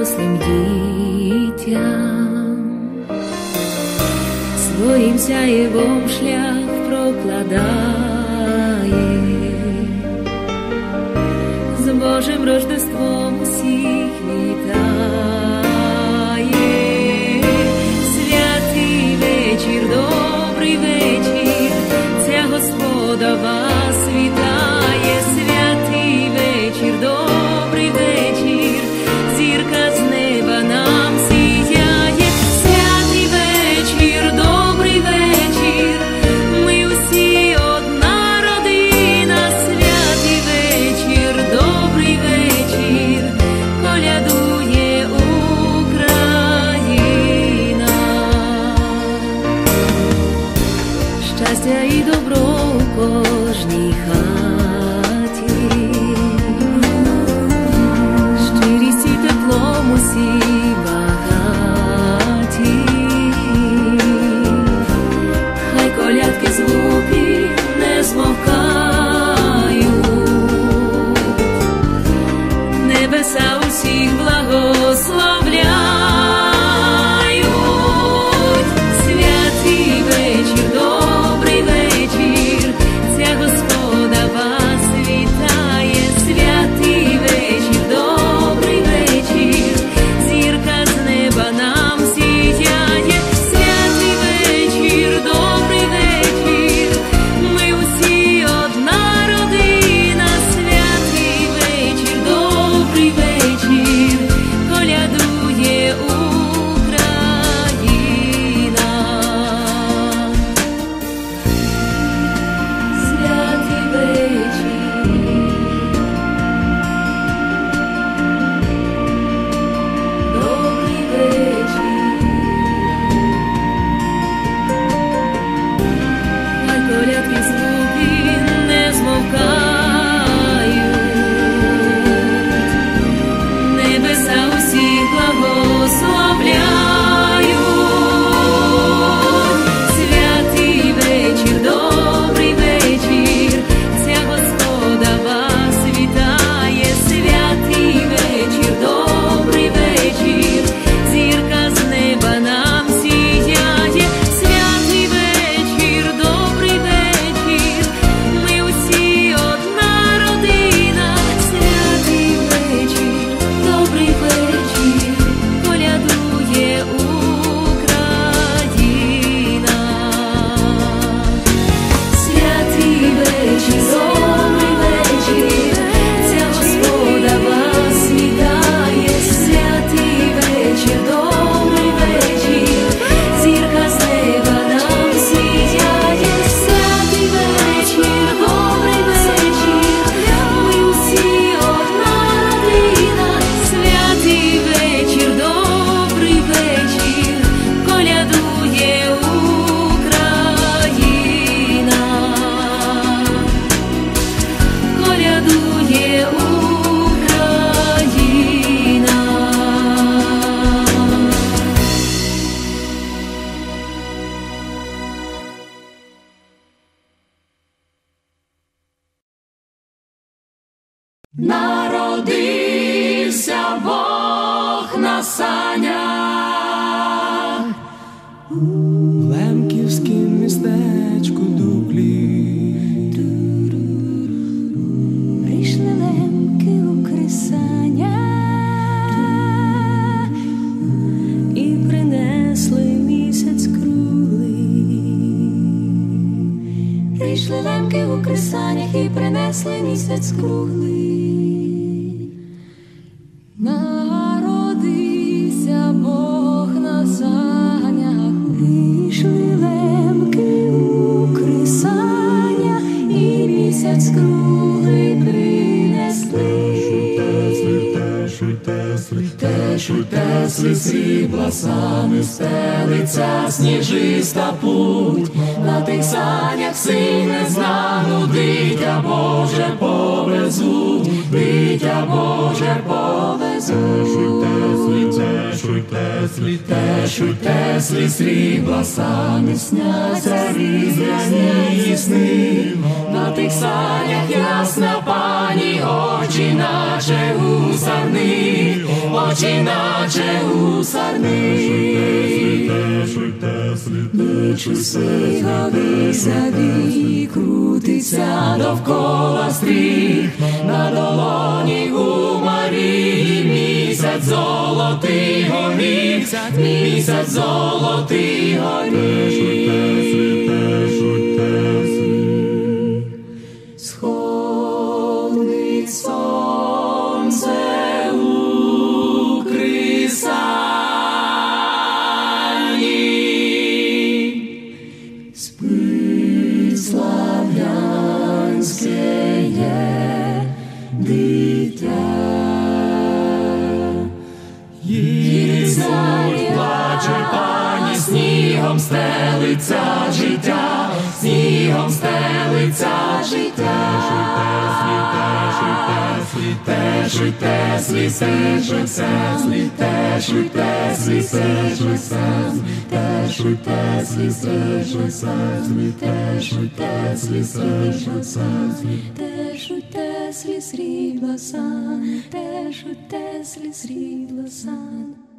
дорослим дітям, своїм сяєвом шлях прокладає з Божим Рождеством. щастя і добро у кожній хаті. Народився Бог на санях в лемківськім містечку дуклі. Прийшли лемки у кресання і принесли місяць круглий. Прийшли лемки у кресанях і принесли місяць круглий. Лиси пласами стелиться сніжиста путь, на тих санях сине знану, дитя Боже повезуть, дитя Боже повезуть. Тешуй, теслі, тешуй, теслі, срібла самі сняться різні сни, на тих санях ясна пані, очі, наче гусарни очі наче у сарни. Шуйте, шуйте, сліте, чуси годи сяді, крутиться довкола стріх, на долоні у Марії місяць золотий горіх, місяць золотий горіх. Спить слав'янське дитя. Їздить, плаче пані, снігом стелиться життя, снігом стелиться життя, Те, жуйте, сліте, жуйте, сліте, жуйте, сліте, жуйте, те, жуйте, сліте, жуйте, сліте, жуйте, сліте, жуйте, Теж у теслі срібла сан, теж у те, срібла сан.